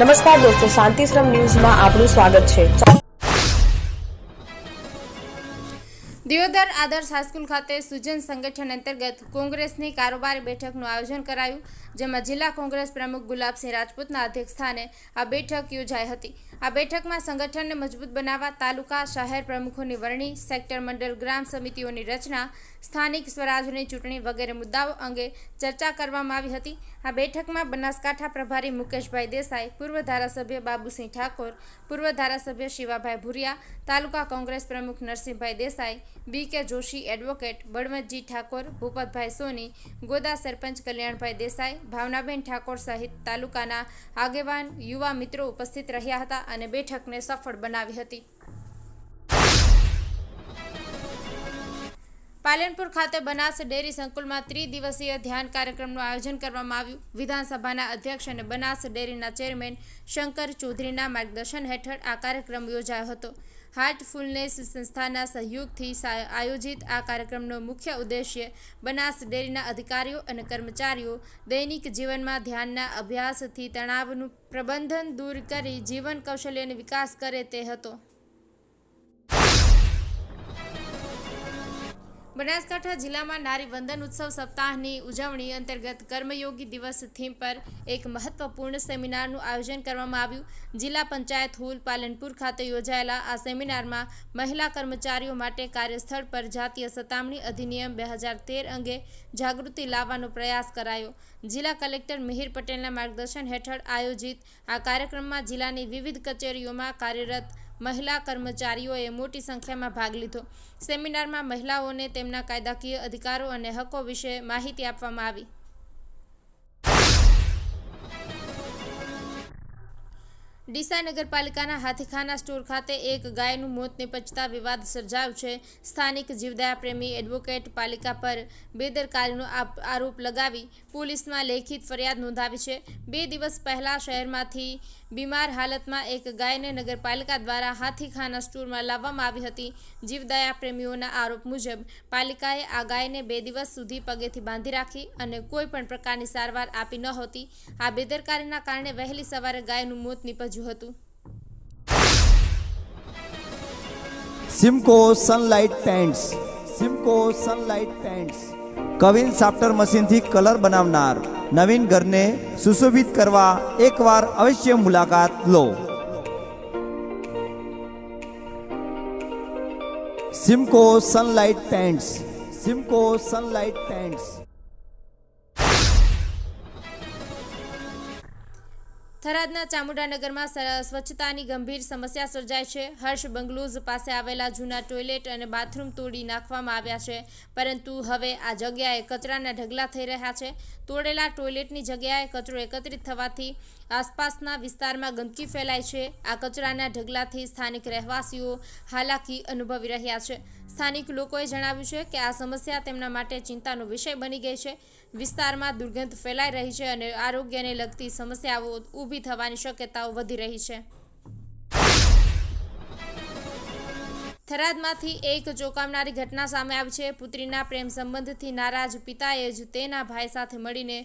નમસ્કાર દોસ્તો શાંતિશ્રમ ન્યૂઝમાં આપનું સ્વાગત છે. દિયોદર આદર્શ હાઈસ્કૂલ ખાતે સુજન સંગઠન અંતર્ગત કોંગ્રેસની કારોબારી બેઠકનું આયોજન કરાયું, જેમાં જિલ્લા કોંગ્રેસ પ્રમુખ ગુલાબસિંહ રાજપૂતના અધ્યક્ષસ્થાને આ બેઠક યોજાઈ હતી. આ બેઠકમાં સંગઠનને મજબૂત બનાવવા તાલુકા શહેર પ્રમુખોની વરણી, સેક્ટર મંડળ ગ્રામ સમિતિઓની રચના સ્થાનિક સ્વરાજની ચૂંટણી વગેરે મુદ્દાઓ અંગે ચર્ચા કરવામાં આવી હતી. આ બેઠકમાં બનાસકાંઠા પ્રભારી મુકેશભાઈ દેસાઈ, પૂર્વ ધારાસભ્ય બાબુસિંહ ઠાકોર, પૂર્વ ધારાસભ્ય શિવાભાઈ ભુરિયા, તાલુકા કોંગ્રેસ પ્રમુખ Narsinhbhai Desai, B K Joshi advocate Balvantji Thakor, Bhupatbhai Soni, Goda sarpanch Kalyanbhai Desai, Bhavnaben Thakor સહિત તાલુકાના આગેવાન યુવા મિત્રો ઉપસ્થિત રહ્યા હતા અને બેઠકને સફળ બનાવી હતી. પાલનપુર ખાતે બનાસ ડેરી સંકુલમાં ત્રિદિવસીય ધ્યાન કાર્યક્રમનું આયોજન કરવામાં આવ્યું. વિધાનસભાના અધ્યક્ષ અને બનાસ ડેરીના ચેરમેન શંકર ચૌધરીના માર્ગદર્શન હેઠળ આ કાર્યક્રમ યોજાયો હતો. હાર્ટફુલનેસ સંસ્થાના સહયોગથી આયોજિત આ કાર્યક્રમનો મુખ્ય ઉદ્દેશ્ય બનાસ ડેરીના અધિકારીઓ અને કર્મચારીઓ દૈનિક જીવનમાં ધ્યાનના અભ્યાસથી તણાવનું પ્રબંધન દૂર કરી જીવન કૌશલ્યનો વિકાસ કરે તે હતો. બનાસકાંઠા જિલ્લામાં નારી વંદન ઉત્સવ સપ્તાહની ઉજવણી અંતર્ગત કર્મયોગી દિવસ થીમ પર એક મહત્વપૂર્ણ સેમિનારનું આયોજન કરવામાં આવ્યું. જિલ્લા પંચાયત હોલ પાલનપુર ખાતે યોજાયેલા આ સેમિનારમાં મહિલા કર્મચારીઓ માટે કાર્યસ્થળ પર જાતીય સતામણી અધિનિયમ બે હજાર તેર અંગે જાગૃતિ લાવવાનો પ્રયાસ કરાયો. જિલ્લા કલેક્ટર મિહિર પટેલના માર્ગદર્શન હેઠળ આયોજિત આ કાર્યક્રમમાં જિલ્લાની વિવિધ કચેરીઓમાં કાર્યરત મહિલા કર્મચારીઓએ મોટી સંખ્યામાં ભાગ લીધો. સેમિનારમાં મહિલાઓને તેમના કાયદાકીય અધિકારો અને હકો વિશે માહિતી આપવામાં આવી. ડીસા નગરપાલિકાના હાથીખાના સ્ટોર ખાતે એક ગાયનું મોત નિપજતા વિવાદ સર્જાયો છે. સ્થાનિક જીવદયા પ્રેમી એડવોકેટ પાલિકા પર બેદરકારીનો આરોપ લગાવી પોલીસમાં લેખિત ફરિયાદ નોંધાવી છે. બે દિવસ પહેલા શહેરમાંથી બીમાર હાલતમાં એક ગાયને નગરપાલિકા દ્વારા હાથીખાના સ્ટોરમાં લાવવામાં આવી હતી. જીવદયા પ્રેમીઓના આરોપ મુજબ, પાલિકાએ આ ગાયને બે દિવસ સુધી પગેથી બાંધી રાખી અને કોઈ પણ પ્રકારની સારવાર આપી નહોતી આ બેદરકારીના કારણે વહેલી સવારે ગાયનું મોત નીપજ્યું હતું. Simco sunlight paints Simco sunlight paints queen સાફ્ટર મશીનથી કલર બનાવનાર. નવીન ઘરને સુશોભિત કરવા એકવાર અવશ્ય મુલાકાત લો. Simco sunlight paints Simco sunlight paints થરાદના ચામુંડાનગરમાં સ્વચ્છતાની ગંભીર સમસ્યા સર્જાય છે. હર્ષ બંગલુઝ પાસે આવેલા જૂના ટોયલેટ અને બાથરૂમ તોડી નાખવામાં આવ્યા છે. પરંતુ હવે આ જગ્યાએ કચરાના ઢગલા થઈ રહ્યા છે. તોડેલા ટોયલેટની જગ્યાએ કચરો એકત્રિત થવાથી આસપાસના વિસ્તારમાં ગંદકી ફેલાય છે. આ કચરાના ઢગલાથી સ્થાનિક રહેવાસીઓ હાલાકી અનુભવી રહ્યા છે. સ્થાનિક લોકોએ જણાવ્યું છે કે આ સમસ્યા તેમના માટે ચિંતાનો વિષય બની ગઈ છે. વિસ્તારમાં દુર્ગંધ ફેલાઈ રહી છે અને આરોગ્યને લગતી સમસ્યાઓ ઊભી થવાની શક્યતાઓ વધી રહી છે. થરાદમાંથી એક ચોંકાવનારી ઘટના સામે આવી છે. પુત્રીના પ્રેમ સંબંધથી નારાજ પિતાએ જ તેના ભાઈ સાથે મળીને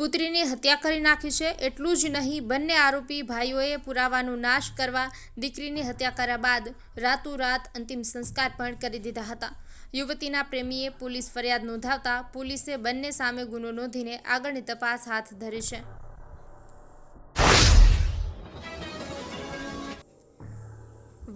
પુત્રીની હત્યા કરી નાખી છે. એટલું જ નહીં, બંને આરોપી ભાઈઓએ પુરાવાનો નાશ કરવા દીકરીની હત્યા કર્યા બાદ રાતોરાત અંતિમ સંસ્કાર પણ કરી દીધા હતા. યુવતીના પ્રેમીએ પોલીસ ફરિયાદ નોંધાવતા પોલીસે બંને સામે ગુનો નોંધીને આગળની તપાસ હાથ ધરી છે.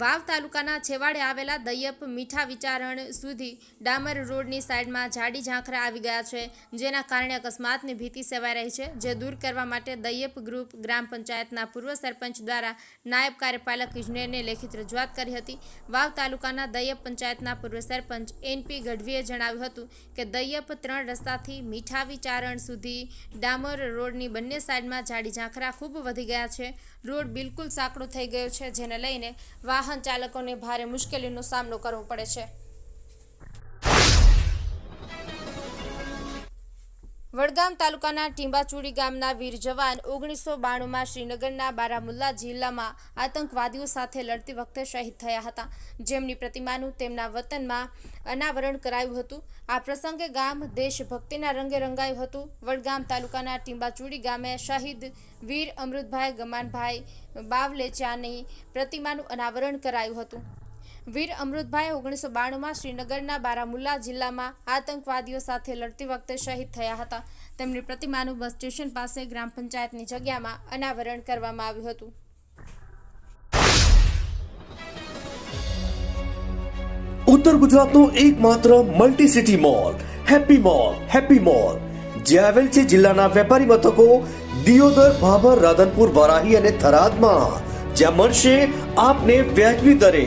વાવ તાલુકાના છેવાડે આવેલા દૈયપ મીઠા વિચારણ સુધી ડામર રોડની સાઈડમાં જાડી ઝાંખરા આવી ગયા છે, જેના કારણે અકસ્માતની ભીતિ સેવાઈ રહી છે, જે દૂર કરવા માટે દૈયપ ગ્રુપ ગ્રામ પંચાયતના પૂર્વ સરપંચ દ્વારા નાયબ કાર્યપાલક ઇજનેરને લેખિત રજૂઆત કરી હતી. વાવ તાલુકાના દૈયપ પંચાયતના પૂર્વ સરપંચ એનપી ગઢવીએ જણાવ્યું હતું કે દૈયપ ત્રણ રસ્તાથી મીઠા વિચારણ સુધી ડામર રોડની બંને સાઈડમાં જાડી ઝાંખરા ખૂબ વધી ગયા છે. રોડ બિલકુલ સાંકડો થઈ ગયો છે, જેને લઈને વાહન ચાલકોને ભારે મુશ્કેલીનો સામનો કરવો પડે છે. વડગામ તાલુકાના ટીંબાચુડી ગામના વીર જવાન ઓગણીસો બાણુંમાં શ્રીનગરના બારામુલ્લા જિલ્લામાં આતંકવાદીઓ સાથે લડતી વખતે શહીદ થયા હતા. જેમની પ્રતિમાનું તેમના વતનમાં અનાવરણ કરાયું હતું. આ પ્રસંગે ગામ દેશભક્તિના રંગે રંગાયું હતું. વડગામ તાલુકાના ટીંબાચુડી ગામે શહીદ વીર અમૃતભાઈ ગમાનભાઈ બાવલેચાની પ્રતિમાનું અનાવરણ કરાયું હતું. વીર અમૃતભાઈ ઓગણીસો બાણુંમાં શ્રીનગરના બારામુલ્લા જિલ્લામાં આતંકવાદીઓ સાથે લડતી વખતે શહીદ થયા હતા. તેમની પ્રતિમાનું બસ સ્ટેશન પાસે ગ્રામ પંચાયતની જગ્યામાં અનાવરણ કરવામાં આવ્યું હતું. ઉત્તર ગુજરાતનો એકમાત્ર multi city mall happy mall happy mall. જે આવેલ છે જિલ્લાના વેપારી મથકો દિયોદર, ભાભર, રાધનપુર, વરાહી અને થરાદમાં. જ્યાં મળશે આપને વ્યાજબી દરે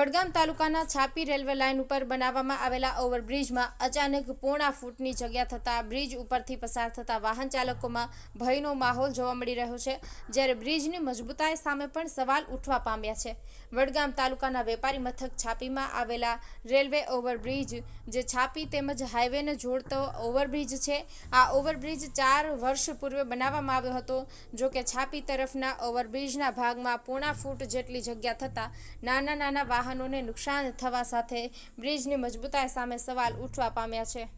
વડગામ તાલુકાના છાપી રેલવે લાઇન ઉપર બનાવવામાં આવેલા ઓવરબ્રિજમાં અચાનક પોણા ફૂટની જગ્યા થતાં બ્રિજ ઉપરથી પસાર થતા વાહન ચાલકોમાં ભયનો માહોલ જોવા મળી રહ્યો છે, જ્યારે બ્રિજની મજબૂતાઈ સામે પણ સવાલ ઉઠવા પામ્યા છે. વડગામ તાલુકાના વેપારી મથક છાપીમાં આવેલા રેલવે ઓવરબ્રિજ, જે છાપી તેમજ હાઈવેને જોડતો ઓવરબ્રિજ છે, આ ઓવરબ્રિજ ચાર વર્ષ પૂર્વે બનાવવામાં આવ્યો હતો. જો કે છાપી તરફના ઓવરબ્રિજના ભાગમાં પોણા ફૂટ જેટલી જગ્યા થતાં નાના નાના વાહનોને નુકસાન થવા સાથે બ્રિજની મજબૂતાઈ સામે સવાલ ઉઠવા પામ્યા છે.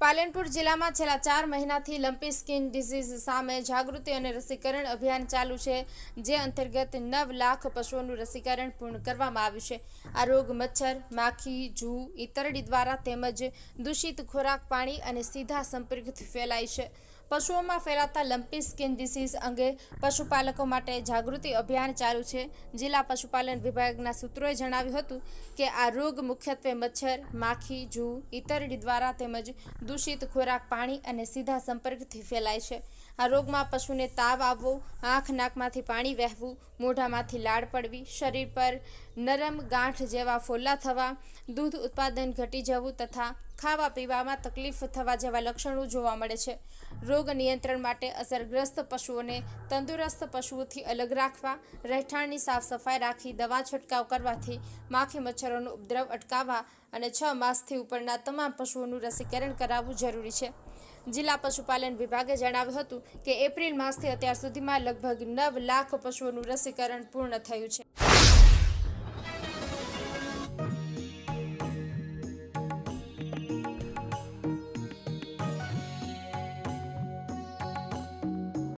પાલનપુર જિલ્લામાં છેલ્લા ચાર મહિનાથી લંપી સ્કિન ડિઝીઝ સામે જાગૃતિ અને રસીકરણ અભિયાન ચાલુ છે, જે અંતર્ગત નવ લાખ પશુઓનું રસીકરણ પૂર્ણ કરવામાં આવ્યું છે. આ રોગ મચ્છર, માખી, જૂ, ઈતરડી દ્વારા તેમજ દૂષિત ખોરાક, પાણી અને સીધા સંપર્કથી ફેલાય છે. પશુઓમાં ફેલાતા લંપી સ્કિન ડિસીઝ અંગે પશુપાલકો માટે જાગૃતિ અભિયાન ચાલુ છે. જિલ્લા પશુપાલન વિભાગના સૂત્રોએ જણાવ્યું હતું કે આ રોગ મુખ્યત્વે મચ્છર, માખી, જૂ, ઈતરડી દ્વારા તેમજ દૂષિત ખોરાક, પાણી અને સીધા સંપર્કથી ફેલાય છે. આ રોગમાં પશુને તાવ આવવો, આંખ નાકમાંથી પાણી વહેવું, મોઢામાંથી લાળ પડવી, શરીર પર નરમ ગાંઠ જેવા ફોલ્લા થવા, દૂધ ઉત્પાદન ઘટી જવું તથા ખાવા પીવામાં તકલીફ થવા જેવા લક્ષણો જોવા મળે છે. રોગ નિયંત્રણ માટે અસરગ્રસ્ત પશુઓને તંદુરસ્ત પશુઓથી અલગ રાખવા, રહેઠાણની સાફ સફાઈ રાખી, દવા છંટકાવ કરવાથી માખી મચ્છરોનો ઉપદ્રવ અટકાવવા અને છ માસથી ઉપરના તમામ પશુઓનું રસીકરણ કરાવવું જરૂરી છે. જિલ્લા પશુપાલન વિભાગે જણાવ્યું હતું કે એપ્રિલ માસથી અત્યાર સુધીમાં લગભગ નવ લાખ પશુઓનું રસીકરણ પૂર્ણ થયું છે.